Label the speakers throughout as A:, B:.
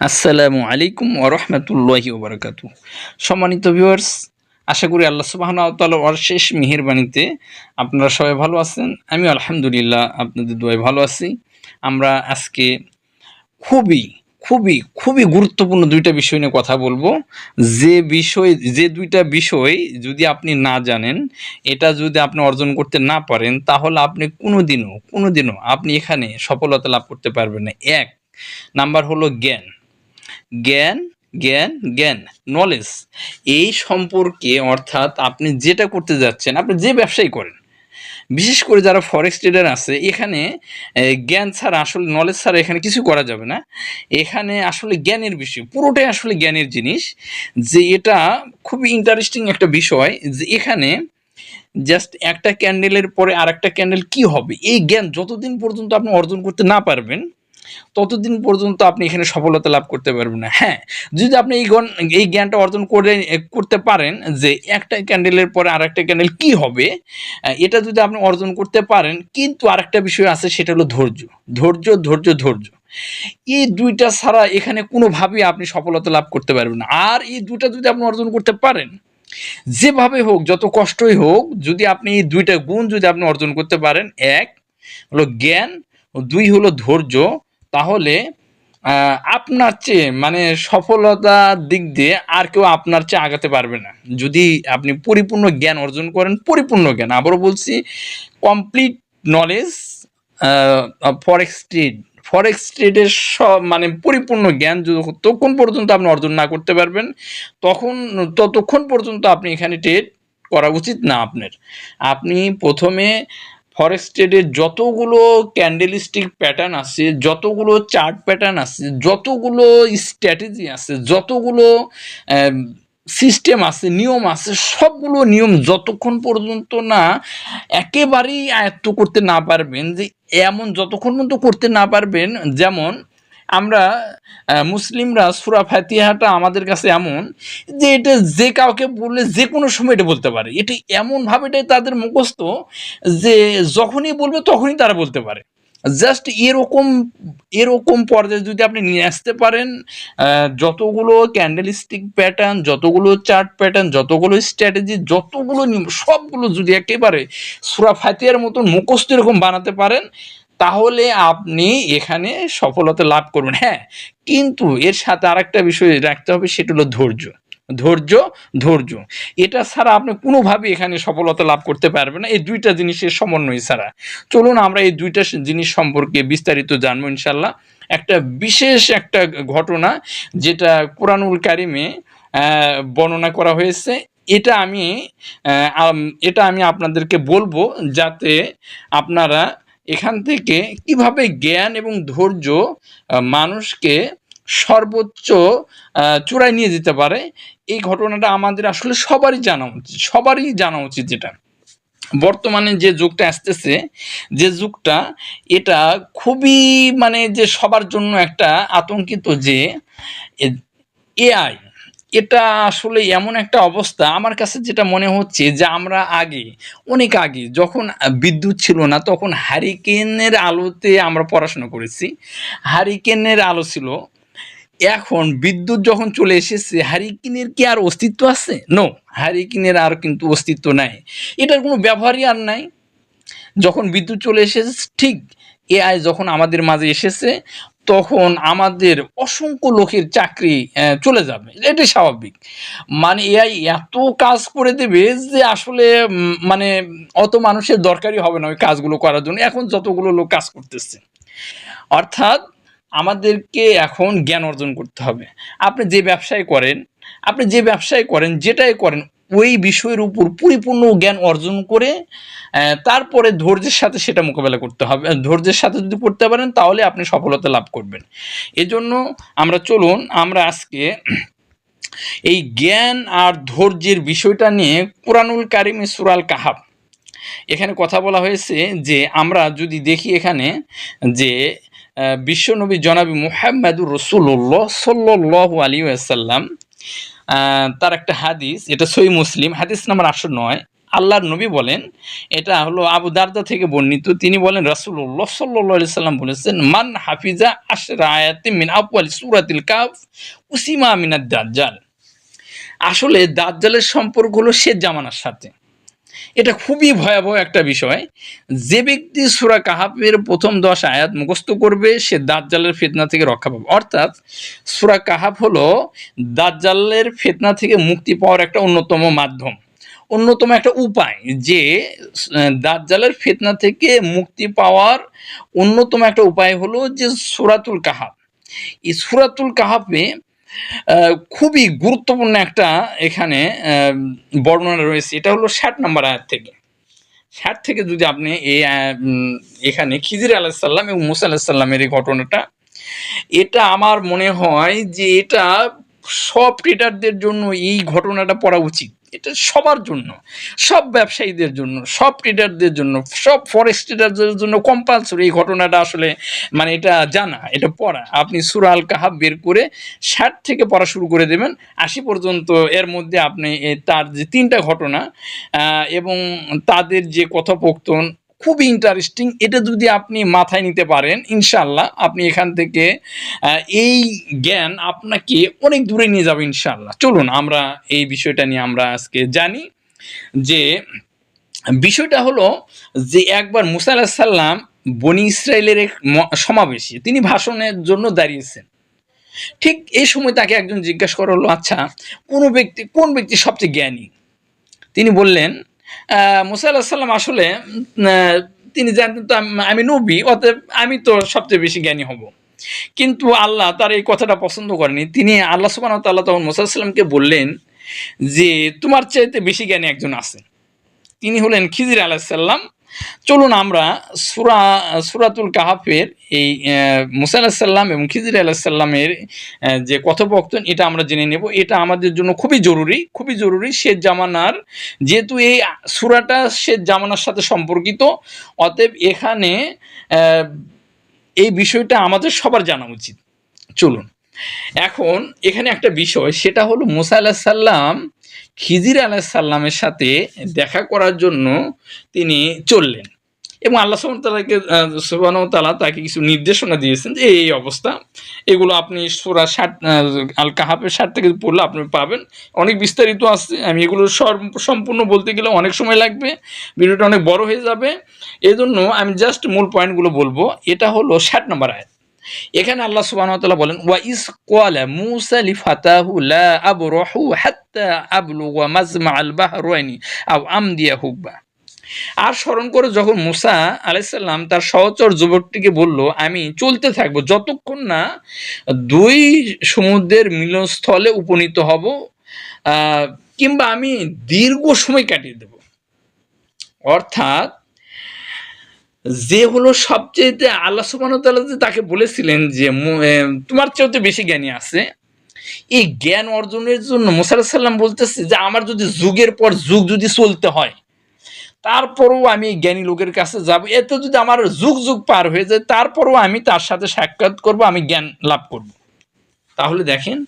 A: আসসালামু আলাইকুম ওরহমতুল্লাহি ওবরাকাতু সম্মানিত ভিউয়ার্স আশা করি আল্লাহ সুবাহতাল্লাহ অশেষ মেহেরবানিতে আপনারা সবাই ভালো আছেন। আমি আলহামদুলিল্লাহ আপনাদের দোয়ায় ভালো আছি। আমরা আজকে খুবই খুবই খুবই গুরুত্বপূর্ণ দুইটা বিষয় নিয়ে কথা বলব। যে বিষয়, যে দুইটা বিষয় যদি আপনি না জানেন, এটা যদি আপনি অর্জন করতে না পারেন, তাহলে আপনি কোনোদিনও কোনোদিনও আপনি এখানে সফলতা লাভ করতে পারবেন না। এক, নাম্বার হলো জ্ঞান। জ্ঞান জ্ঞান জ্ঞান নলেজ এই সম্পর্কে অর্থাৎ আপনি যেটা করতে যাচ্ছেন, আপনি যে ব্যবসায়ী করেন, বিশেষ করে যারা ফরেক্স ট্রেডার আছে, এখানে জ্ঞান ছাড়া আসলে নলেজ ছাড়া এখানে কিছু করা যাবে না। এখানে আসলে জ্ঞানের বিষয়, পুরোটাই আসলে জ্ঞানের জিনিস যে এটা খুবই ইন্টারেস্টিং একটা বিষয় যে এখানে জাস্ট একটা ক্যান্ডেলের পরে আরেকটা ক্যান্ডেল কি হবে? এই জ্ঞান যতদিন পর্যন্ত আপনি অর্জন করতে না পারবেন ততদিন পর্যন্ত আপনি এখানে সফলতা লাভ করতে পারবেন না। হ্যাঁ যদি আপনি এই গণ এই জ্ঞানটা অর্জন করে করতে পারেন যে একটা ক্যান্ডেলের পরে আরেকটা ক্যান্ডেল কি হবে এটা যদি আপনি অর্জন করতে পারেন, কিন্তু আরেকটা বিষয় আছে, সেটা হলো ধৈর্য। ধৈর্য ধৈর্য ধৈর্য। এই দুইটা ছাড়া এখানে কোনোভাবেই আপনি সফলতা লাভ করতে পারবেন না। আর এই দুইটা যদি আপনি অর্জন করতে পারেন, যেভাবে হোক, যত কষ্টই হোক, যদি আপনি এই দুইটা গুণ যদি আপনি অর্জন করতে পারেন, এক হলো জ্ঞান, দুই হলো ধৈর্য তাহলে আপনার চেয়ে মানে সফলতার দিক দিয়ে আর কেউ আপনার চেয়ে আগাতে পারবে না। যদি আপনি পরিপূর্ণ জ্ঞান অর্জন করেন, পরিপূর্ণ জ্ঞান। আবারও বলছি complete knowledge forex trade forex ট্রেডের সব মানে পরিপূর্ণ জ্ঞান যতক্ষণ পর্যন্ত আপনি অর্জন না করতে পারবেন, তখন, ততক্ষণ পর্যন্ত আপনি এখানে ট্রেড করা উচিত না আপনার। আপনি প্রথমে ফরেক্স ট্রেডের যতগুলো ক্যান্ডেলিস্টিক প্যাটার্ন আছে, যতগুলো চার্ট প্যাটার্ন আছে, যতগুলো স্ট্র্যাটেজি আছে, যতগুলো সিস্টেম আছে, নিয়ম আছে, সবগুলো নিয়ম যতক্ষণ পর্যন্ত না একেবারেই আয়ত্ত করতে না পারবেন, যে এমন যতক্ষণ পর্যন্ত করতে না পারবেন, যেমন আমরা মুসলিমরা সুরা ফাতিহাটা আমাদের কাছে এমন যে এটা যে কাউকে বললে যে কোনো সময় এটা বলতে পারে। এটি এমনভাবে এটাই তাদের মুখস্থ যে যখনই বলবে তখনই তারা বলতে পারে। জাস্ট এরকম এরকম পর্যায়ে যদি আপনি নিয়ে আসতে পারেন যতগুলো ক্যান্ডেলস্টিক প্যাটার্ন যতগুলো চার্ট প্যাটার্ন যতগুলো স্ট্র্যাটেজি যতগুলো সবগুলো যদি একেবারে সুরা ফাতিয়ার মতন মুখস্থ এরকম বানাতে পারেন তাহলে আপনি এখানে সফলতা লাভ করবেন। হ্যাঁ কিন্তু এর সাথে আরেকটা বিষয় রাখতে হবে, সেটা হলো ধৈর্য। ধৈর্য ধৈর্য। এটা ছাড়া আপনি কোনোভাবে এখানে সফলতা লাভ করতে পারবেন না। এই দুইটা জিনিসের সমন্বয় ছাড়া। চলুন আমরা এই দুইটা জিনিস সম্পর্কে বিস্তারিত জানব ইনশাল্লাহ একটা বিশেষ একটা ঘটনা যেটা কোরআনুল কারিমে বর্ণনা করা হয়েছে। এটা আমি এটা আমি আপনাদেরকে বলব যাতে আপনারা এখান থেকে কীভাবে জ্ঞান এবং ধৈর্য মানুষকে সর্বোচ্চ চূড়ায় নিয়ে যেতে পারে, এই ঘটনাটা আমাদের আসলে সবারই জানা উচিত, সবারই জানা উচিত যেটা। বর্তমানে যে যুগটা আসতেছে, যে যুগটা এটা খুবই মানে যে সবার জন্য একটা আতঙ্কিত যে এআই এটা আসলে এমন একটা অবস্থা। আমার কাছে যেটা মনে হচ্ছে যে, আমরা আগে, অনেক আগে যখন বিদ্যুৎ ছিল না, তখন হারিকেনের আলোতে আমরা পড়াশোনা করেছি। হারিকেনের আলো ছিল। এখন বিদ্যুৎ যখন চলে এসেছে, হারিকেনের কি আর অস্তিত্ব আছে? নো হারিকেনের আর কিন্তু অস্তিত্ব নাই। এটার কোনো ব্যবহারই আর নাই। যখন বিদ্যুৎ চলে এসেছে, ঠিক এআই যখন আমাদের মাঝে এসেছে তখন আমাদের অসংখ্য লোকের চাকরি চলে যাবে। এটাই স্বাভাবিক। মানে এআই এত কাজ করে দেবে যে আসলে মানে অত মানুষের দরকারই হবে না ওই কাজগুলো করার জন্য। এখন যতগুলো লোক কাজ করতেছে। অর্থাৎ আমাদেরকে এখন জ্ঞান অর্জন করতে হবে। আপনি যে ব্যবসায় করেন, আপনি যে ব্যবসায় করেন, যেটাই করেন ওই বিষয়ের উপর পরিপূর্ণ জ্ঞান অর্জন করে তারপরে ধৈর্যের সাথে সেটা মোকাবেলা করতে হবে। ধৈর্যের সাথে যদি করতে পারেন, তাহলে আপনি সফলতা লাভ করবেন। এজন্য আমরা চলুন, আমরা আজকে এই জ্ঞান আর ধৈর্যের বিষয়টা নিয়ে কোরআনুল কারিমে সুরাল কাহাব এখানে কথা বলা হয়েছে যে, আমরা যদি দেখি এখানে যে বিশ্বনবী জনাবি মুহাম্মাদুর রসুল্লাহ সাল্লাহ আলী আসাল্লাম তার একটা হাদিস এটা সই মুসলিম, হাদিস নাম্বার আটশো নয়। আল্লাহর নবী বলেন, এটা হলো আবু দারদা থেকে বর্ণিত। তিনি বলেন রাসুল্লাহ আলাইহি সাল্লাম বলেছেন, মান হাফিজা আশরা আয়াতিন মিন সুরাতিল কাফ উসিমা মিনাদ দাজ্জাল। আসলে দাজ্জালের সম্পর্ক হলো শেখ জামানার সাথে। এটা খুবই ভয়াবহ একটা বিষয়। যে ব্যক্তি সুরা কাহাবের প্রথম দশ আয়াত মুখস্থ করবে, সে দাজ্জালের ফিতনা থেকে রক্ষা পাবে। অর্থাৎ সুরা কাহাব হলো দাজ্জালের ফিতনা থেকে মুক্তি পাওয়ার একটা অন্যতম মাধ্যম। অন্যতম একটা উপায় যে, দাজ্জালের ফিতনা থেকে মুক্তি পাওয়ার অন্যতম একটা উপায় হলো যে সুরাতুল কাহাব এই সুরাতুল কাহাবে খুবই গুরুত্বপূর্ণ একটা এখানে বর্ণনা রয়েছে। এটা হলো ষাট নম্বর আয়াত থেকে। ষাট থেকে যদি আপনি এই এখানে খিজির আলাহিসাল্লাম এবং মুসা আলাহিসাল্লামের এই ঘটনাটা, এটা আমার মনে হয় যে এটা সব ক্রেটারদের জন্য এই ঘটনাটা পড়া উচিত। এটা সবার জন্য, সব ব্যবসায়ীদের জন্য, সব ট্রেডারদের জন্য, সব ফরেস্ট ট্রেডারদের জন্য কম্পালসরি এই ঘটনাটা আসলে মানে এটা জানা, এটা পড়া। আপনি সুরাল কাহাব বের করে ষাট থেকে পড়া শুরু করে দেবেন, আশি পর্যন্ত এর মধ্যে আপনি তার যে তিনটা ঘটনা এবং তাদের যে কথোপকথন খুবই ইন্টারেস্টিং এটা যদি আপনি মাথায় নিতে পারেন ইনশাল্লাহ আপনি এখান থেকে এই জ্ঞান আপনাকে অনেক দূরে নিয়ে যাবে ইনশাল্লাহ চলুন আমরা এই বিষয়টা নিয়ে আমরা আজকে জানি যে, বিষয়টা হলো যে একবার মুসা সাল্লাম বনি ইসরায়েলের এক সমাবেশে তিনি ভাষণের জন্য দাঁড়িয়েছেন। ঠিক এই সময় তাকে একজন জিজ্ঞাসা করা হলো আচ্ছা কোন ব্যক্তি কোন ব্যক্তি সবচেয়ে জ্ঞানী? তিনি বললেন মুসা আল্লাহ সাল্লাম আসলে তিনি জানতেন তো আমি নবী, অতএব আমি তো সবচেয়ে বেশি জ্ঞানী হব। কিন্তু আল্লাহ তার এই কথাটা পছন্দ করেনি। তিনি আল্লাহ সুবাহ তাল্লাহ তখন মুসা সাল্লামকে বললেন যে, তোমার চাইতে বেশি জ্ঞানী একজন আছে। তিনি হলেন খিজির আলাহিসাল্লাম চলুন আমরা সুরা, সুরাতুল কাহাফের এই মুসা আলাহিসাল্লাম এবং খিজির আলাহিসাল্লামের যে কথোপকথন, এটা আমরা জেনে নেব। এটা আমাদের জন্য খুবই জরুরি খুবই জরুরি শেষ জামানার, যেহেতু এই সুরাটা শেষ জামানার সাথে সম্পর্কিত, অতএব এখানে এই বিষয়টা আমাদের সবার জানা উচিত। চলুন। এখন এখানে একটা বিষয়, সেটা হলো মোসা আলাহ সাল্লাম খিজির আলাহ সাল্লামের সাথে দেখা করার জন্য তিনি চললেন। এবং আল্লাহ সুবাহ তালা তাকে কিছু নির্দেশনা দিয়েছেন যে এই অবস্থা, এগুলো আপনি সোরা ষাট আল কাহাপের ষাট থেকে পড়লে আপনি পাবেন। অনেক বিস্তারিত আছে, আমি এগুলো সম্পূর্ণ বলতে গেলে অনেক সময় লাগবে, ভিডিওটা অনেক বড় হয়ে যাবে। এই জন্য আমি জাস্ট মূল পয়েন্টগুলো বলব। এটা হলো ষাট নম্বর আয়াত। এখানে আল্লাহ ওয়া তাআলা বলেন, ওয়া ইস ক্বালা মূসা লিফাতাহু লা আবরাহু হাত্তা আবলুগা মাজমাআল বাহরাইনি আও আমদিয়া হুকবা আর স্মরণ করে যখন মুসা আলাইসাল্লাম তার সহচর যুবকটিকে বলল, আমি চলতে থাকব, যতক্ষণ না দুই সমুদ্রের মিলনস্থলে উপনীত হব কিংবা আমি দীর্ঘ সময় কাটিয়ে দেব। অর্থাৎ যে হলো সবচেয়ে আল্লাহ যে তাকে বলেছিলেন যে তোমার চেয়েও তো বেশি জ্ঞানী আছে। এই জ্ঞান অর্জনের জন্য মুসা সাল্লাম বলতেছে যে, আমার যদি যুগের পর যুগ যদি চলতে হয়, তারপরেও আমি জ্ঞানী লোকের কাছে যাব। এতে যদি আমার যুগ যুগ পার হয়ে যায়, তারপরেও আমি তার সাথে সাক্ষাৎ করব, আমি জ্ঞান লাভ করব। তাহলে দেখেন,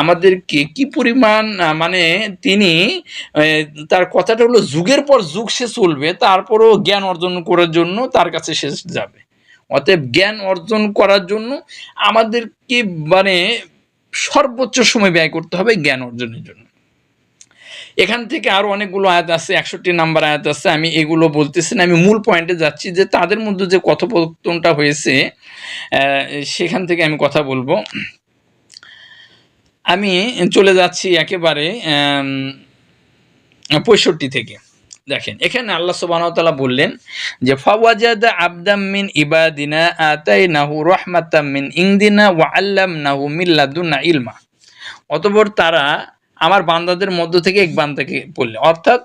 A: আমাদেরকে কি পরিমাণ মানে তিনি তার কথাটা হলো, যুগের পর যুগ সে চলবে, তারপরও জ্ঞান অর্জন করার জন্য তার কাছে সে যাবে। অতএব জ্ঞান অর্জন করার জন্য আমাদেরকে মানে সর্বোচ্চ সময় ব্যয় করতে হবে জ্ঞান অর্জনের জন্য। এখান থেকে আরও অনেকগুলো আয়াত আছে, একষট্টি নাম্বার আয়াত আছে, আমি এগুলো বলতেছি না, আমি মূল পয়েন্টে যাচ্ছি যে তাদের মধ্যে যে কথোপকথনটা হয়েছে সেখান থেকে আমি কথা বলব। আমি চলে যাচ্ছি একেবারে পঁয়ষট্টি থেকে। দেখেন, এখানে আল্লাহ ওয়া বললেন যে, ফাওয়াজাদা আবদাম মিন ইবাদিনা আতাইনাহু রাহমাতাম মিন ইনদিনা ওয়া আল্লামনাহু মিন লাদুন্না ইলমা। অতঃপর তারা আমার বান্দাদের মধ্য থেকে এক বান্দাকে বললেন, অর্থাৎ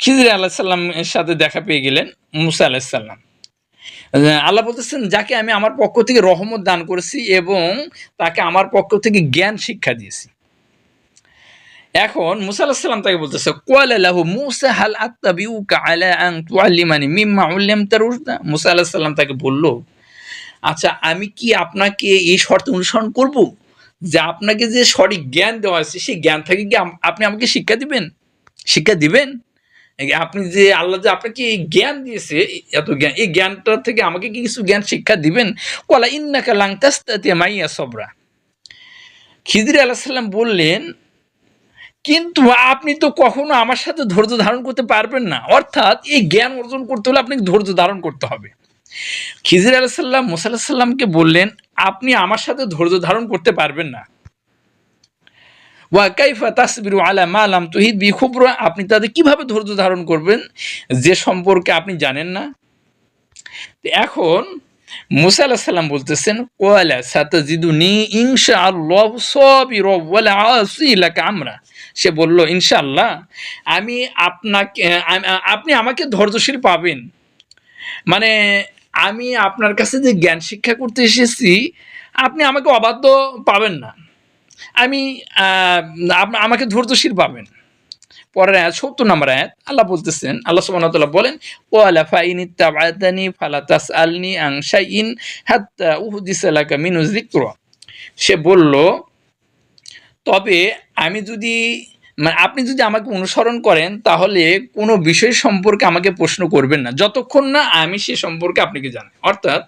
A: খিজির আলাহ সাল্লামের সাথে দেখা পেয়ে গেলেন মুসা আলাহ সাল্লাম আল্লাহ বলতেছেন, যাকে আমি আমার পক্ষ থেকে রহমত দান করেছি এবং তাকে আমার পক্ষ থেকে জ্ঞান শিক্ষা দিয়েছি। এখন মুসা তাকে বলতেছে, কোয়াল মুসা তাকে বলল আচ্ছা আমি কি আপনাকে এই শর্ত অনুসরণ করব যে আপনাকে যে সঠিক জ্ঞান দেওয়া আছে সেই জ্ঞান থেকে কি আপনি আমাকে শিক্ষা দিবেন? শিক্ষা দিবেন? আপনি যে আল্লাহ যে আপনাকে এই জ্ঞান দিয়েছে, এত জ্ঞান, এই জ্ঞানটা থেকে আমাকে কি কিছু জ্ঞান শিক্ষা দিবেন? কলা ইন্নাকা লাংতাস্তাতে মাইয়া সবরা। খিদির আলাহিসাল্লাম বললেন, কিন্তু আপনি তো কখনো আমার সাথে ধৈর্য ধারণ করতে পারবেন না। অর্থাৎ এই জ্ঞান অর্জন করতে হলে আপনাকে ধৈর্য ধারণ করতে হবে। খিজির আলাহিসাল্লাম মুসা আলাহিসাল্লামকে বললেন, আপনি আমার সাথে ধৈর্য ধারণ করতে পারবেন না। ওয়া কাইফা তাসবিরু আলা মা লাম তুহিদ বি খুবরা, আপনি তাদের কীভাবে ধৈর্য ধারণ করবেন যে সম্পর্কে আপনি জানেন না? এখন মুসা আলাহ সাল্লাম বলতেছেন ওয়ালা সাতাজিদুনি ইনশা আল্লাহ সবির ওয়ালা আসিলাকা আমরা। সে বলল, ইনশাআল্লাহ, আমি আপনাকে আপনি আমাকে ধৈর্যশীল পাবেন। মানে আমি আপনার কাছে যে জ্ঞান শিক্ষা করতে এসেছি, আপনি আমাকে অবাধ্য পাবেন না। আমি আমাকে ধৈর্যশীল পাবেন পরের আয়াত, সত্তর নম্বর আয়াত, আল্লাহ বলতেছেন, আল্লাহ সুবহানাহু বলেন ও আলা ফাইন ইত্তাবাতানি ফালা তাসআলনি আন শাইইন হাত্তা উহদিসা লাকা যিকরা। সে বলল, তবে আমি যদি মানে আপনি যদি আমাকে অনুসরণ করেন, তাহলে কোনো বিষয় সম্পর্কে আমাকে প্রশ্ন করবেন না। যতক্ষণ না আমি সে সম্পর্কে আপনাকে জানাই অর্থাৎ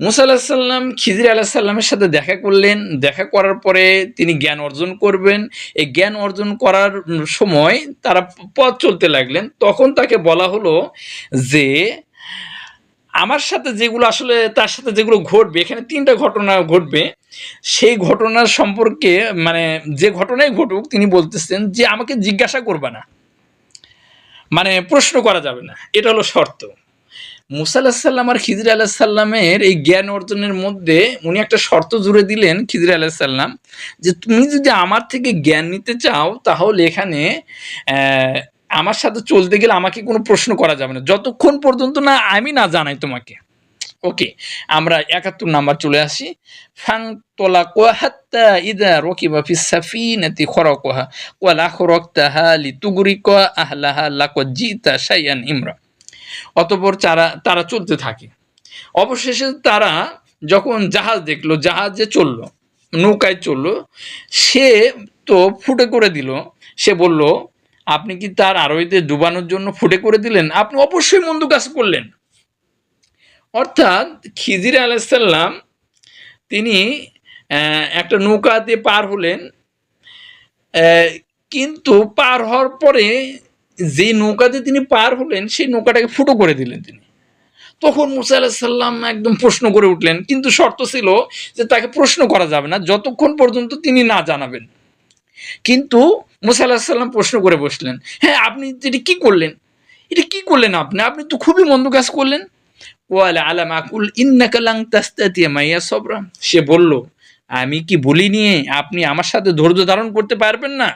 A: মুসা আল্লাহ সাল্লাম খিজির আলাহ সাল্লামের সাথে দেখা করলেন। দেখা করার পরে তিনি জ্ঞান অর্জন করবেন। এই জ্ঞান অর্জন করার সময় তারা পথ চলতে লাগলেন। তখন তাকে বলা হলো যে, আমার সাথে যেগুলো আসলে, তার সাথে যেগুলো ঘটবে, এখানে তিনটা ঘটনা ঘটবে। সেই ঘটনার সম্পর্কে মানে যে ঘটনাই ঘটুক, তিনি বলতেছেন যে, আমাকে জিজ্ঞাসা করবা না। মানে প্রশ্ন করা যাবে না। এটা হলো শর্ত। মুসা আলাহিসাল্লাম আর খিজির আলাহিসাল্লামের এই জ্ঞান অর্জনের মধ্যে উনি একটা শর্ত জুড়ে দিলেন খিজির আলাহিসাল্লাম যে তুমি যদি আমার থেকে জ্ঞান নিতে চাও তাহলে এখানে আমার সাথে চলতে গেলে আমাকে কোনো প্রশ্ন করা যাবে না। যতক্ষণ পর্যন্ত না আমি না জানাই তোমাকে। ওকে, আমরা একাত্তর নাম্বার চলে আসি। ফাং তোলা কোয়া হাত্তা ইদা রকিবা ফি সাফিনাতি খরকোহা, ওয়ালা খরকতাহা লিতুগুরিকা আহলাহা লাকো জিতা শাইয়ান ইমরা। অতপর তারা তারা চলতে থাকে। অবশেষে তারা যখন জাহাজ দেখল, জাহাজে চলল, নৌকায় চলল, সে তো ফুটে করে দিল। সে বলল, আপনি কি তার আরোহীদের ডুবানোর জন্য ফুটে করে দিলেন? আপনি অবশ্যই মন্দ কাজ করলেন। অর্থাৎ খিজির আলাইসাল্লাম তিনি একটা নৌকাতে পার হলেন। কিন্তু পার হওয়ার পরে যে নৌকাতে তিনি পার হলেন, সেই নৌকাটাকে ফুটো করে দিলেন তিনি। তখন মুসা আলাহিসাল্লাম একদম প্রশ্ন করে উঠলেন, কিন্তু শর্ত ছিল যে তাকে প্রশ্ন করা যাবে না, যতক্ষণ পর্যন্ত তিনি না জানাবেন। কিন্তু মুসা আলাহিসাল্লাম প্রশ্ন করে বসলেন হ্যাঁ আপনি এটি কি করলেন? এটা কি করলেন আপনি? আপনি তো খুবই মন্দ কাজ করলেন। ওয়ালা আলাম আকুল ইন্নাকালাং তাস্তাতিয়া মাইয়া সবরা। সে বলল, আমি কি বলি নিয়ে আপনি আমার সাথে ধৈর্য ধারণ করতে পারবেন না?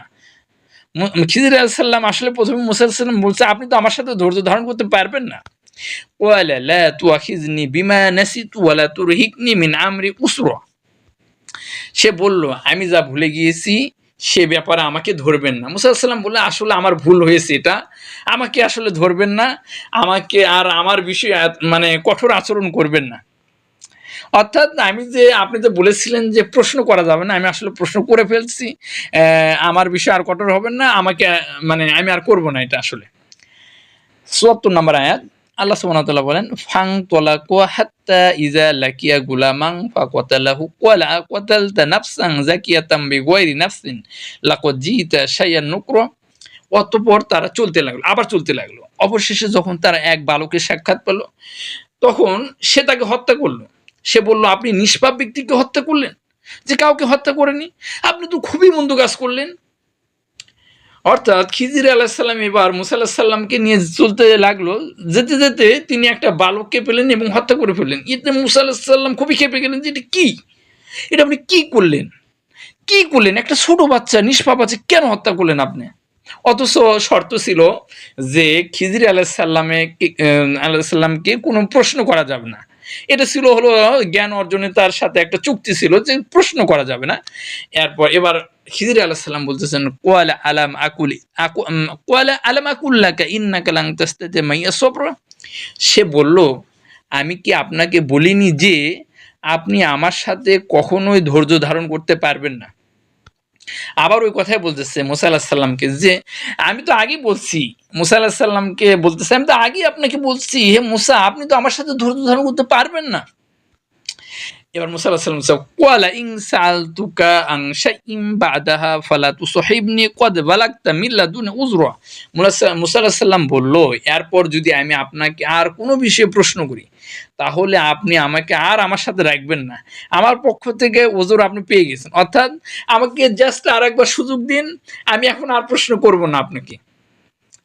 A: খিজির আলাইসাল্লাম আসলে প্রথমে মুসা বলছে, আপনি তো আমার সাথে ধৈর্য ধারণ করতে পারবেন না। সে বলল, আমি যা ভুলে গিয়েছি, সে ব্যাপারে আমাকে ধরবেন না। মুসা সাল্লাম বললেন আসলে আমার ভুল হয়েছে এটা। আমাকে আসলে ধরবেন না। আমাকে আর আমার বিষয়ে মানে কঠোর আচরণ করবেন না। অর্থাৎ আমি যে, আপনি তো বলেছিলেন যে প্রশ্ন করা যাবে না, আমি আসলে প্রশ্ন করে ফেলছি। আমার বিষয়ে আর কঠোর হবেন না, আমাকে মানে আমি আর করব না এটা আসলে। চুয়াত্তর নম্বর আয়াত, আল্লাহ সুবহানাহু বলেন, ফাং তোলা হাত্তা ইজা লাকিয়া গুলামাং কোয়ালা কতালতা নাফসাং জাকিয়াতাম বিগয়রি নাফসিন লাকদ জিতা শাইয়ান নুকরা। অতঃপর তারা চলতে লাগল, আবার চলতে লাগল। অবশেষে যখন তারা এক বালকের সাক্ষাৎ পেল, তখন সে তাকে হত্যা করল। সে বলল, আপনি নিষ্পাপ ব্যক্তিকে হত্যা করলেন? যে কাউকে হত্যা করেনি? আপনি তো খুবই মন্দ কাজ করলেন। অর্থাৎ খিজির আলাহিসাল্লাম এবার মুসা আলাহিসাল্লামকে নিয়ে চলতে লাগল। যেতে যেতে তিনি একটা বালককে পেলেন এবং হত্যা করে ফেললেন। এতে মুসা আলাহিসাল্লাম খুবই খেপে গেলেন যে, এটা কী? এটা আপনি কী করলেন? কি করলেন? একটা ছোট বাচ্চা নিষ্পাপ আছে, কেন হত্যা করলেন আপনি? অথচ শর্ত ছিল যে, খিজির আলাহিসাল্লামে আলাহিসাল্লামকে কোনো প্রশ্ন করা যাবে না। এটা ছিল হলো জ্ঞান অর্জনে তার সাথে একটা চুক্তি ছিল যে প্রশ্ন করা যাবে না। এরপর এবার খিজির আলাহিসাল্লাম বলতেছেন, কোয়ালা আলাম আকুলি, আকু কোয়ালা আলাম আকুল্লাকা ইন্না কালাং তাস্তাতি মাইয়া সপ্র সে বলল, আমি কি আপনাকে বলিনি যে আপনি আমার সাথে কখনোই ধৈর্য ধারণ করতে পারবেন না? আবার ওই কথাই বলতেছে মুসা আল্লাহ সাল্লামকে যে আমি তো আগেই বলছি। মুসা আল্লাহ সাল্লামকে বলতেছে আমি তো আগেই আপনাকে বলছি হে মুসা আপনি তো আমার সাথে ধৈর্য ধারণ করতে পারবেন না। এবার মুসা আল্লাহ সাল্লাম বলছে, ওয়ালা ইন সাআলতুকা আন বাদাহা ফালা তুসহিবনি কদ বালাগতা লাদুনি উযরা মুসা মুসা আল্লাহ সাল্লাম বলল এরপর যদি আমি আপনাকে আর কোনো বিষয়ে প্রশ্ন করি তাহলে আপনি আমাকে আর আমার সাথে রাখবেন না। আমার পক্ষ থেকে ওজোর আপনি পেয়ে গেছেন। অর্থাৎ আমাকে জাস্ট আর একবার সুযোগ দিন, আমি এখন আর প্রশ্ন করব না আপনাকে।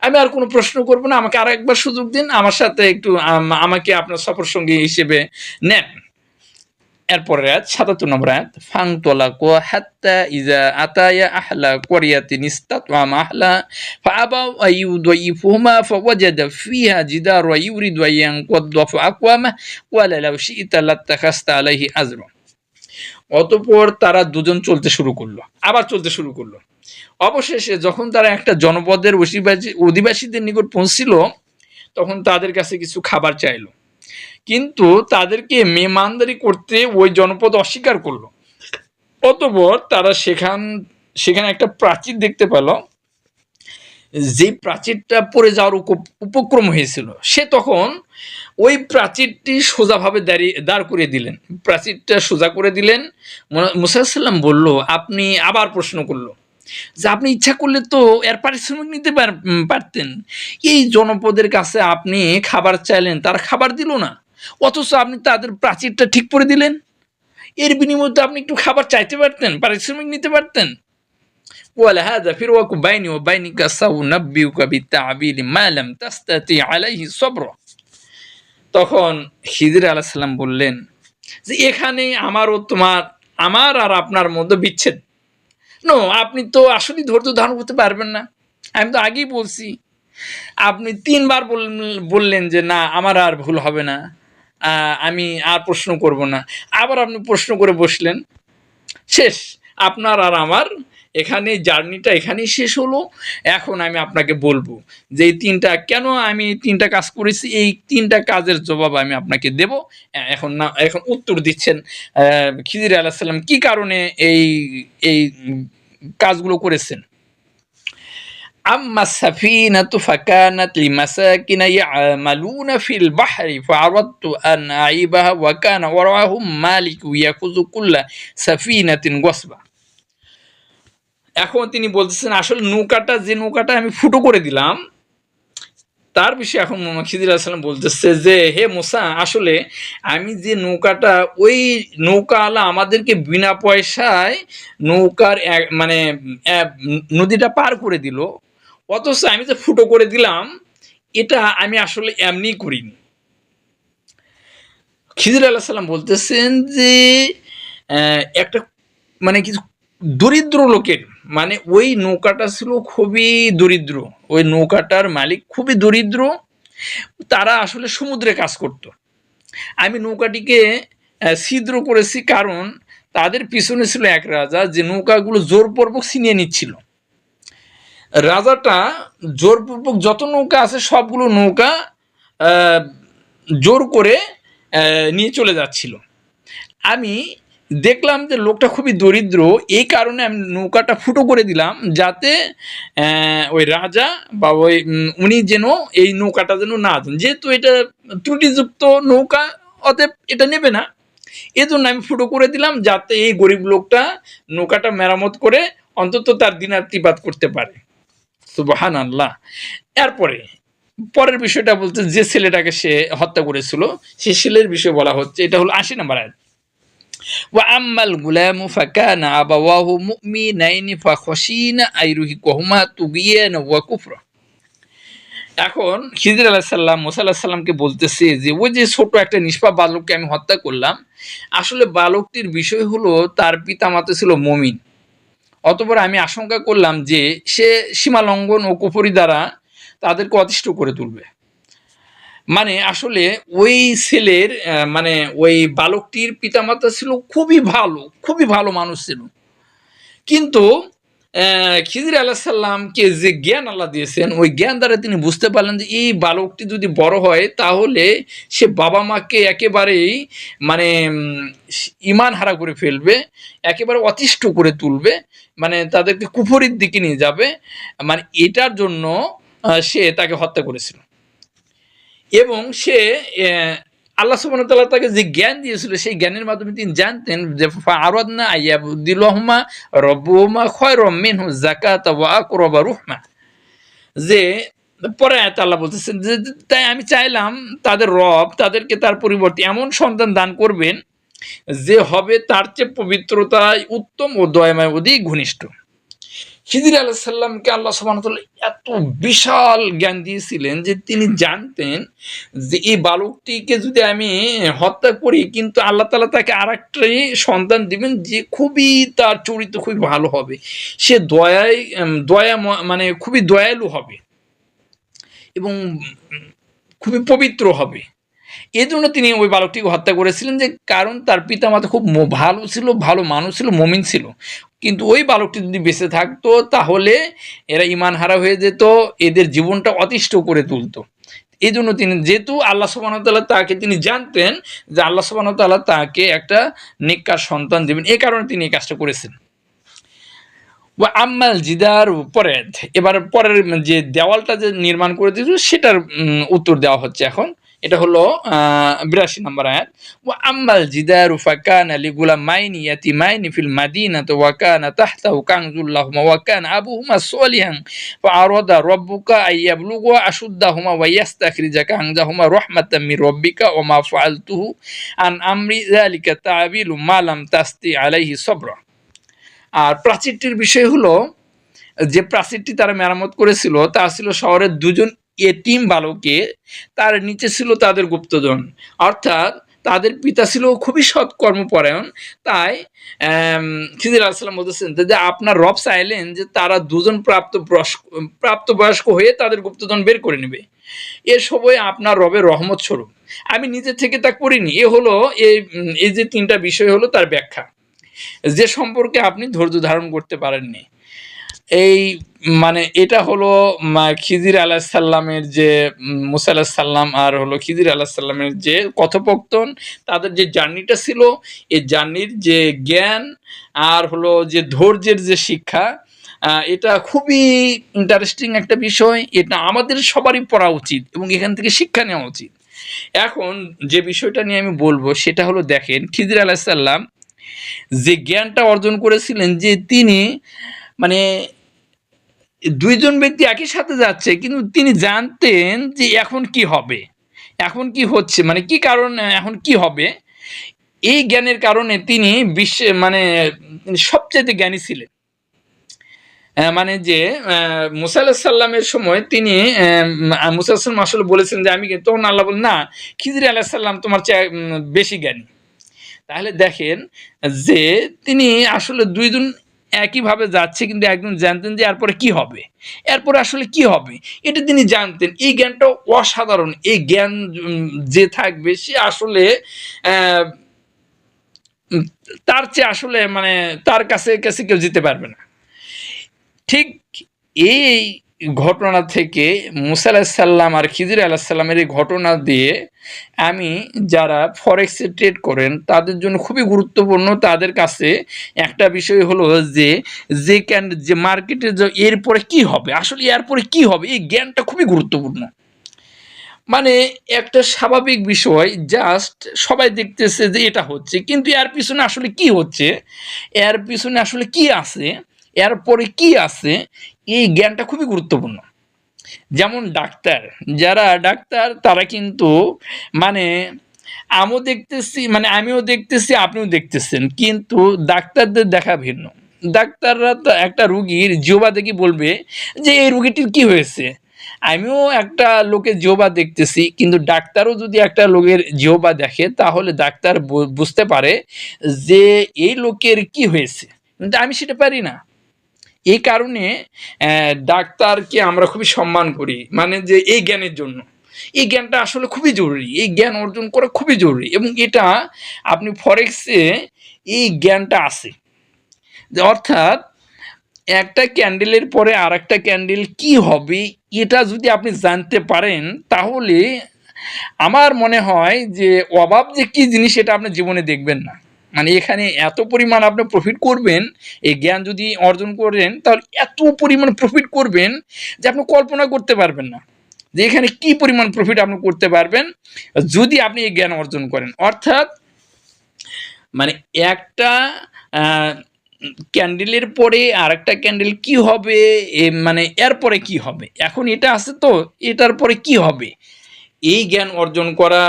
A: আমি আর কোনো প্রশ্ন করব না, আমাকে আর একবার সুযোগ দিন, আমার সাথে একটু আমাকে আপনার সফর সঙ্গী হিসেবে নেন। এরপরে সাতাত্তর নম্বর আয়াত ফাং তোলা কো হাত্তা ইজা আতায়া আহলা কোরিয়াতি নিস্তাত ওয়াম আহলা ফাবাউ আইউ দই ফুহমা ফাওয়াজাদ ফিহা জিদার ওয়াইউরি দয়াং কোদ্দফ আকওয়ামা, ওয়ালা লাউ শিইতা লাত্তাখাস্তা আলাইহি আজর অতপর তারা দুজন চলতে শুরু করল, আবার চলতে শুরু করল। অবশেষে যখন তারা একটা জনপদের অধিবাসীদের নিকট পৌঁছিল, তখন তাদের কাছে কিছু খাবার চাইলো। কিন্তু তাদেরকে মেমানদারি করতে ওই জনপদ অস্বীকার করল। অতপর তারা সেখান, সেখানে একটা প্রাচীর দেখতে পেল। যে প্রাচীরটা পড়ে যাওয়ার উপ- উপক্রম হয়েছিল, সে তখন ওই প্রাচীরটি সোজাভাবে দাঁড়িয়ে, দাঁড় করে দিলেন। প্রাচীরটা সোজা করে দিলেন। মুসাল্লাম বলল, আপনি আবার প্রশ্ন করল যে আপনি ইচ্ছা করলে তো এর পারিশ্রমিক নিতে পার- পারতেন। এই জনপদের কাছে আপনি খাবার চাইলেন, তারা খাবার দিল না। অথচ আপনি তাদের প্রাচীরটা ঠিক করে দিলেন এর বিনিময়ে তো আপনি একটু খাবার চাইতে পারতেন পারিশ্রমিক নিতে পারতেন ولا هذا فروق بيني وبينك سأنبئك بالتعبير ما لم تستطيع عليه صبر তখন খিদির আলাহ সাল্লাম বললেন যে এখানে আমারও তোমার আমার আর আপনার মধ্যে বিচ্ছেদ নো আপনি তো আসলে ধৈর্য ধারণ করতে পারবেন না আমি তো আগেই বলছি আপনি তিনবার বল- বললেন যে না আমার আর ভুল হবে না আহ, আমি আর প্রশ্ন করব না। আবার আপনি প্রশ্ন করে বসলেন, শেষ, আপনার আর আমার এখানে জার্নিটা এখানেই শেষ হলো। এখন আমি আপনাকে বলব যে এই তিনটা, কেন আমি এই তিনটা কাজ করেছি? এই তিনটা কাজের জবাব আমি আপনাকে দেব। এখন না, এখন উত্তর দিচ্ছেন খিজির আলাহ সাল্লাম কি কারণে এই এই কাজগুলো করেছেন? أما السفينة فكانت لمساكن يعملون في البحر فأردت أن أعيبها وكان وراءهم مالك يأخذ كل سفينة غصبا এখন তিনি বলতেছেন আসলে নৌকাটা যে নৌকাটা আমি ফুটো করে দিলাম তার বিষয়ে এখন মোহাম্মদ খিদির আসলাম বলতেছে যে হে মোসা আসলে আমি যে নৌকাটা ওই নৌকাওয়ালা আমাদেরকে বিনা পয়সায় নৌকার এক- মানে এক নদীটা পার করে দিল অথচ আমি যে ফুটো করে দিলাম, এটা আমি আসলে এমনি করিনি। খিজির আল্লাহ সাল্লাম বলতেছেন যে একটা মানে কিছু দরিদ্র লোকের মানে ওই নৌকাটা ছিল খুবই দরিদ্র, ওই নৌকাটার মালিক খুবই দরিদ্র, তারা আসলে সমুদ্রে কাজ করত। আমি নৌকাটিকে ছিদ্র করেছি কারণ তাদের পিছনে ছিল এক রাজা যে নৌকাগুলো জোরপূর্বক ছিনিয়ে নিচ্ছিল। রাজাটা জোরপূর্বক যত নৌকা আছে, সবগুলো নৌকা জোর করে নিয়ে চলে যাচ্ছিল। আমি দেখলাম যে লোকটা খুবই দরিদ্র, এই কারণে আমি নৌকাটা ফুটো করে দিলাম যাতে ওই রাজা বা ওই উনি যেন এই নৌকাটা যেন না দেন। যেহেতু এটা ত্রুটিযুক্ত নৌকা, অতএব এটা নেবে না। এজন্য আমি ফুটো করে দিলাম যাতে এই গরিব লোকটা নৌকাটা মেরামত করে অন্তত তার দিনার্তিপাত করতে পারে। সুবাহান আল্লাহ এরপরে পরের বিষয়টা বলতে যে ছেলেটাকে সে হত্যা করেছিল সে ছেলের বিষয়ে বলা হচ্ছে এটা হলো আশি নম্বর আয়াত وأما الغلام فكان أبواه مؤمنين فخشينا أن يرهقهما طغيانا وكفرا এখন খিজির আলাহ সাল্লাম মোসা আল্লাহ সাল্লামকে বলতেছে যে ওই যে ছোট একটা নিষ্পাপ বালককে আমি হত্যা করলাম আসলে বালকটির বিষয় হলো তার পিতামাতা ছিল মমিন অতপর আমি আশঙ্কা করলাম যে সে সীমালঙ্ঘন ও কুফরি দ্বারা তাদেরকে অতিষ্ঠ করে তুলবে। মানে আসলে ওই ছেলের মানে ওই বালকটির পিতামাতা ছিল খুবই ভালো খুবই ভালো মানুষ ছিল। কিন্তু খিজির আলাহ সাল্লামকে যে জ্ঞান আল্লাহ দিয়েছেন, ওই জ্ঞান দ্বারা তিনি বুঝতে পারলেন যে এই বালকটি যদি বড় হয়, তাহলে সে বাবা মাকে একেবারেই মানে ইমান হারা করে ফেলবে, একেবারে অতিষ্ঠ করে তুলবে মানে তাদেরকে কুফরির দিকে নিয়ে যাবে। মানে এটার জন্য সে তাকে হত্যা করেছিল। এবং সে আল্লাহ ওয়া তাকে যে জ্ঞান দিয়েছিল, সেই জ্ঞানের মাধ্যমে তিনি জানতেন যে রব্বুহুমা খায়রাম মিনহু যাকাতা ওয়া আকরাবা রুহমা। যে, পরে আল্লাহ বলতেছেন যে, তাই আমি চাইলাম তাদের রব তাদেরকে তার পরিবর্তে এমন সন্তান দান করবেন যে, হবে তার চেয়ে পবিত্রতায় উত্তম ও দয়াময় অধিক ঘনিষ্ঠ। খিদির আলাহ সাল্লামকে আল্লাহ তাআলা এত বিশাল জ্ঞান দিয়েছিলেন যে তিনি জানতেন যে এই বালকটিকে যদি আমি হত্যা করি, কিন্তু আল্লাহ তালা তাকে আর একটাই সন্তান দিবেন যে খুবই তার চরিত্র খুবই ভালো হবে। সে দয়ায় দয়া মানে খুবই দয়ালু হবে এবং খুবই পবিত্র হবে। এই জন্য তিনি ওই বালকটিকে হত্যা করেছিলেন যে কারণ তার পিতামাতা খুব ভালো ছিল, ভালো মানুষ ছিল, মমিন ছিল। কিন্তু ওই বালকটি যদি বেঁচে থাকতো, তাহলে এরা ইমান হারা হয়ে যেত, এদের জীবনটা অতিষ্ঠ করে তুলতো। এই জন্য তিনি যেহেতু আল্লাহ সুবাহতাল্লাহ তাকে তিনি জানতেন যে আল্লাহ সুবাহতাল্লাহ তাকে একটা নিকার সন্তান দেবেন এই কারণে তিনি এই কাজটা করেছেন। ওয়া আম্মাল জিদার পরে এবার পরের যে দেওয়ালটা যে নির্মাণ করে দিয়েছিল সেটার উত্তর দেওয়া হচ্ছে এখন। এটা হলো বিরাশি নম্বর আয়াত। ও আম্মাল জিদার ফাকান আলি গুলা মাইনি ইয়াতি মাইনি ফিল মাদিনা তো ওয়াকান তাহতাহু কাংজুল্লাহ ওয়াকান আবু হুমা সলিহাং আরদা রব্বুকা আইয়াবলুগু আশুদ্দা হুমা ওয়াইয়াস্তাখরিজা কাংজা হুমা রহমাতাম মির রব্বিকা ও মা ফালতুহু আন আমরি জালিকা তাবিলু মালাম তাস্তি আলাইহি সবর। আর প্রাচীরটির বিষয় হলো, যে প্রাচীরটি তারা মেরামত করেছিল তা ছিল শহরের দুজন এটিম বালকে তার নিচে ছিল তাদের গুপ্তজন অর্থাৎ তাদের পিতা ছিল খুবই সৎ কর্মপরায়ণ। তাই খিজির আলাহিসাল্লাম বলতেছেন যে আপনার রব চাইলেন যে তারা দুজন প্রাপ্ত বয়স্ক প্রাপ্তবয়স্ক হয়ে তাদের গুপ্তধন বের করে নেবে। এ সময় আপনার রবের রহমত স্বরূপ। আমি নিজে থেকে তা করিনি। এ হলো এই যে তিনটা বিষয় হলো তার ব্যাখ্যা। যে সম্পর্কে আপনি ধৈর্য ধারণ করতে পারেননি। এই মানে এটা হলো খিজির আলাহ সাল্লামের যে মুসা সাল্লাম আর হলো খিজির আলাহ সাল্লামের যে কথোপকথন, তাদের যে জার্নিটা ছিল এই জার্নির যে জ্ঞান আর হলো যে ধৈর্যের যে শিক্ষা এটা খুবই ইন্টারেস্টিং একটা বিষয়। এটা আমাদের সবারই পড়া উচিত এবং এখান থেকে শিক্ষা নেওয়া উচিত। এখন যে বিষয়টা নিয়ে আমি বলব, সেটা হলো দেখেন, খিজির আলাহ সাল্লাম যে জ্ঞানটা অর্জন করেছিলেন যে তিনি মানে দুইজন ব্যক্তি একই সাথে যাচ্ছে কিন্তু তিনি জানতেন যে এখন কি হবে এখন কি হচ্ছে মানে কি কারণ এখন কি হবে? এই জ্ঞানের কারণে তিনি বিশ্বে মানে সবচেয়ে জ্ঞানী ছিলেন। মানে যে আহ, মুসা আলাহ সাল্লামের সময় তিনি আহ, মুসা আসলে বলেছেন যে আমি তখন আল্লাহ বলেন না খিজির আলাহ সাল্লাম তোমার চেয়ে বেশি জ্ঞানী। তাহলে দেখেন যে তিনি আসলে দুইজন একইভাবে যাচ্ছে কিন্তু একজন জানতেন যে এরপরে কি হবে? এরপরে আসলে কি হবে? এটা তিনি জানতেন। এই জ্ঞানটা অসাধারণ। এই জ্ঞান যে থাকবে, সে আসলে তার চেয়ে আসলে মানে তার কাছে কাছে কেউ যেতে পারবে না। ঠিক এই ঘটনা থেকে মুসা আলাহিসাল্লাম আর খিজির আলাহিসাল্লামের এই ঘটনা দিয়ে আমি যারা ফরেক্সে ট্রেড করেন, তাদের জন্য খুবই গুরুত্বপূর্ণ। তাদের কাছে একটা বিষয় হলো যে যে ক্যান যে মার্কেটে যে এরপরে কি হবে, আসলে এরপরে কি হবে, এই জ্ঞানটা খুবই গুরুত্বপূর্ণ। মানে একটা স্বাভাবিক বিষয় জাস্ট সবাই দেখতেছে যে এটা হচ্ছে, কিন্তু এর পিছনে আসলে কি হচ্ছে? এর পিছনে আসলে কি আছে? এরপরে কি আছে? এই জ্ঞানটা খুবই গুরুত্বপূর্ণ। যেমন ডাক্তার, যারা ডাক্তার, তারা কিন্তু মানে আমিও দেখতেছি মানে আমিও দেখতেছি, আপনিও দেখতেছেন। কিন্তু ডাক্তারদের দেখা ভিন্ন। ডাক্তাররা তো একটা রুগীর জিওবা দেখি বলবে যে, এই রুগীটির কি হয়েছে? আমিও একটা লোকের জিওবা দেখতেছি, কিন্তু ডাক্তারও যদি একটা লোকের জিওবা দেখে, তাহলে ডাক্তার বুঝতে পারে যে, এই লোকের কি হয়েছে। কিন্তু আমি সেটা পারি না। এই কারণে ডাক্তারকে আমরা খুবই সম্মান করি। মানে যে এই জ্ঞানের জন্য। এই জ্ঞানটা আসলে খুবই জরুরি। এই জ্ঞান অর্জন করা খুবই জরুরি। এবং এটা আপনি ফরেক্সে এই জ্ঞানটা আছে। অর্থাৎ, একটা ক্যান্ডেলের পরে আর একটা ক্যান্ডেল কি হবে, এটা যদি আপনি জানতে পারেন, তাহলে আমার মনে হয় যে অভাব যে কী জিনিস এটা আপনি জীবনে দেখবেন না। মানে এখানে এত পরিমাণ আপনি প্রফিট করবেন, এই জ্ঞান যদি অর্জন করেন, তাহলে এত পরিমাণ প্রফিট করবেন যে আপনি কল্পনা করতে পারবেন না যে এখানে কি পরিমাণ প্রফিট আপনি করতে পারবেন যদি আপনি এই জ্ঞান অর্জন করেন। অর্থাৎ মানে একটা ক্যান্ডেলের পরে আর একটা ক্যান্ডেল কি হবে মানে এরপরে কি হবে? এখন এটা আছে তো, এটার পরে কি হবে? এই জ্ঞান অর্জন করা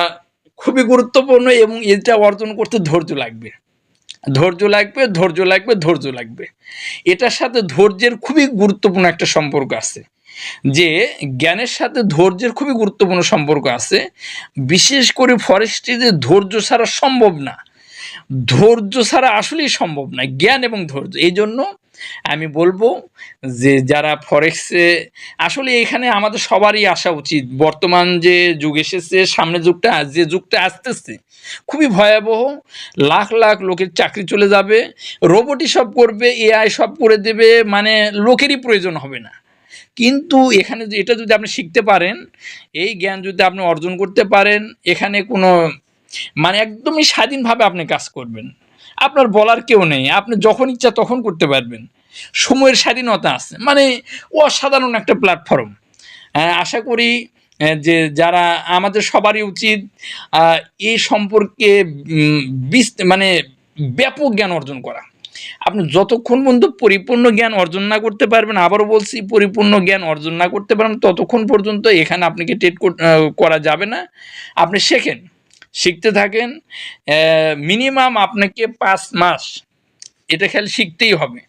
A: খুবই গুরুত্বপূর্ণ এবং এটা অর্জন করতে ধৈর্য লাগবে। ধৈর্য লাগবে ধৈর্য লাগবে ধৈর্য লাগবে। এটার সাথে ধৈর্যের খুবই গুরুত্বপূর্ণ একটা সম্পর্ক আছে। যে জ্ঞানের সাথে ধৈর্যের খুবই গুরুত্বপূর্ণ সম্পর্ক আছে। বিশেষ করে ফরেস্ট্রিতে ধৈর্য ছাড়া সম্ভব না। ধৈর্য ছাড়া আসলেই সম্ভব না। জ্ঞান এবং ধৈর্য এই জন্য আমি বলব যে যারা ফরেক্সে আসলে এখানে আমাদের সবারই আসা উচিত। বর্তমান যে যুগ এসেছে সামনে যুগটা যে যুগটা আসতেছে, খুবই ভয়াবহ। লাখ লাখ লোকের চাকরি চলে যাবে রোবটই সব করবে এআই সব করে দেবে মানে লোকেরই প্রয়োজন হবে না। কিন্তু এখানে এটা যদি আপনি শিখতে পারেন, এই জ্ঞান যদি আপনি অর্জন করতে পারেন, এখানে কোনো মানে একদমই স্বাধীনভাবে আপনি কাজ করবেন। আপনার বলার কেউ নেই। আপনি যখন ইচ্ছা তখন করতে পারবেন। সময়ের স্বাধীনতা আছে। মানে অসাধারণ একটা প্ল্যাটফর্ম আশা করি যে যারা আমাদের সবারই উচিত এই সম্পর্কে মানে ব্যাপক জ্ঞান অর্জন করা। আপনি যতক্ষণ পর্যন্ত পরিপূর্ণ জ্ঞান অর্জন না করতে পারবেন, আবারও বলছি, পরিপূর্ণ জ্ঞান অর্জন না করতে পারবেন, ততক্ষণ পর্যন্ত এখানে আপনাকে টেট করা যাবে না। আপনি শেখেন। শিখতে থাকেন মিনিমাম আপনাকে পাঁচ মাস এটা খেয়াল শিখতেই হবে।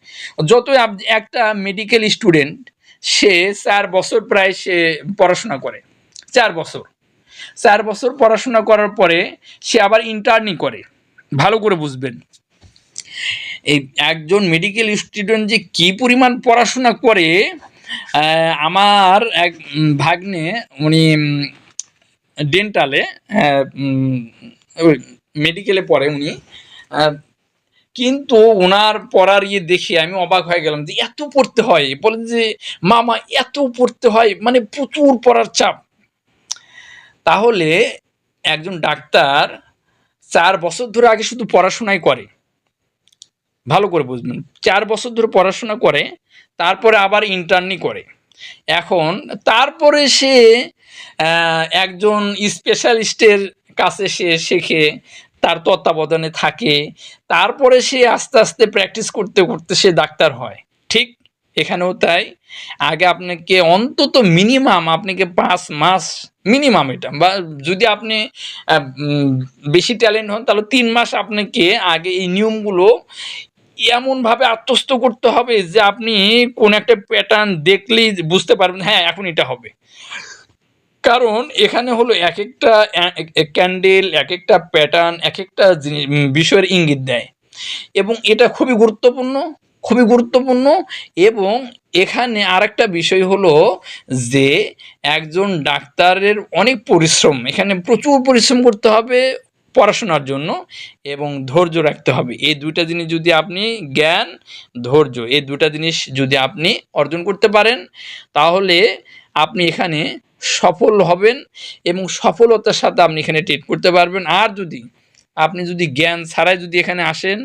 A: যতই একটা মেডিকেল স্টুডেন্ট সে চার বছর প্রায় সে পড়াশোনা করে, চার বছর। চার বছর পড়াশোনা করার পরে সে আবার ইন্টার্নি করে, ভালো করে বুঝবেন। এই একজন মেডিকেল স্টুডেন্ট যে কী পরিমাণ পড়াশোনা করে আমার এক ভাগ্নে, উনি ডেন্টালে মেডিকেলে পড়ে উনি। কিন্তু ওনার পড়ার ইয়ে দেখে আমি অবাক হয়ে গেলাম যে এত পড়তে হয়। বলেন যে, মামা, এত পড়তে হয় মানে প্রচুর পড়ার চাপ। তাহলে একজন ডাক্তার চার বছর ধরে আগে শুধু পড়াশোনাই করে। ভালো করে বুঝবেন। চার বছর ধরে পড়াশোনা করে, তারপরে আবার ইন্টার্নি করে। এখন তারপরে সে একজন স্পেশালিস্টের কাছে সে শেখে, তার তত্ত্বাবধানে থাকে, তারপরে সে আস্তে আস্তে প্র্যাকটিস করতে করতে সে ডাক্তার হয়। ঠিক এখানেও তাই। আগে আপনাকে অন্তত মিনিমাম আপনাকে পাঁচ মাস মিনিমাম এটা, বা যদি আপনি বেশি ট্যালেন্ট হন, তাহলে তিন মাস আপনাকে আগে এই নিয়মগুলো এমনভাবে আত্মস্থ করতে হবে যে আপনি কোন একটা প্যাটার্ন দেখলেই বুঝতে পারবেন হ্যাঁ এখন এটা হবে। কারণ এখানে হলো এক একটা ক্যান্ডেল এক একটা প্যাটার্ন এক একটা বিষয়ের ইঙ্গিত দেয়। এবং এটা খুবই গুরুত্বপূর্ণ খুবই গুরুত্বপূর্ণ এবং এখানে আরেকটা বিষয় হলো যে একজন ডাক্তারের অনেক পরিশ্রম, এখানে প্রচুর পরিশ্রম করতে হবে পড়াশোনার জন্য এবং ধৈর্য রাখতে হবে। এই দুইটা জিনিস যদি আপনি জ্ঞান, ধৈর্য, এই দুটা জিনিস যদি আপনি অর্জন করতে পারেন, তাহলে আপনি এখানে সফল হবেন এবং সফলতার সাথে আপনি এখানে ট্রিট করতে পারবেন। আর যদি আপনি যদি জ্ঞান ছাড়াই যদি এখানে আসেন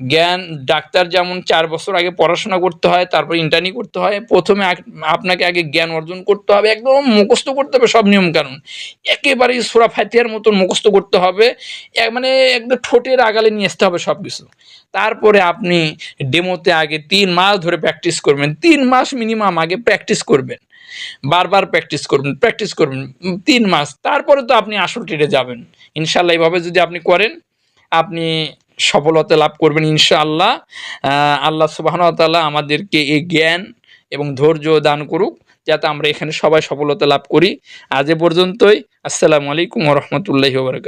A: জ্ঞান, ডাক্তার যেমন চার বছর আগে পড়াশোনা করতে হয়, তারপর ইন্টার্নি করতে হয়, প্রথমে আপনাকে আগে জ্ঞান অর্জন করতে হবে, একদম মুখস্থ করতে হবে সব নিয়মকানুন। একেবারেই সোরা ফাতিয়ার মতন মুখস্থ করতে হবে মানে একদম ঠোঁটের আগালে নিয়ে আসতে হবে সব কিছু তারপরে আপনি ডেমোতে আগে তিন মাস ধরে প্র্যাকটিস করবেন, তিন মাস মিনিমাম আগে প্র্যাকটিস করবেন। বারবার প্র্যাকটিস করবেন প্র্যাকটিস করবেন তিন মাস। তারপরে তো আপনি আসল ট্রেডে যাবেন। ইনশাল্লাহ এইভাবে যদি আপনি করেন, আপনি সফলতা লাভ করবেন ইনশাআল্লাহ। আল্লাহ সুবাহনতাল্লাহ আমাদেরকে এই জ্ঞান এবং ধৈর্য দান করুক, যাতে আমরা এখানে সবাই সফলতা লাভ করি। আজ এ পর্যন্তই। আসসালামু আলাইকুম রহমতুল্লাহি ওবরাকাত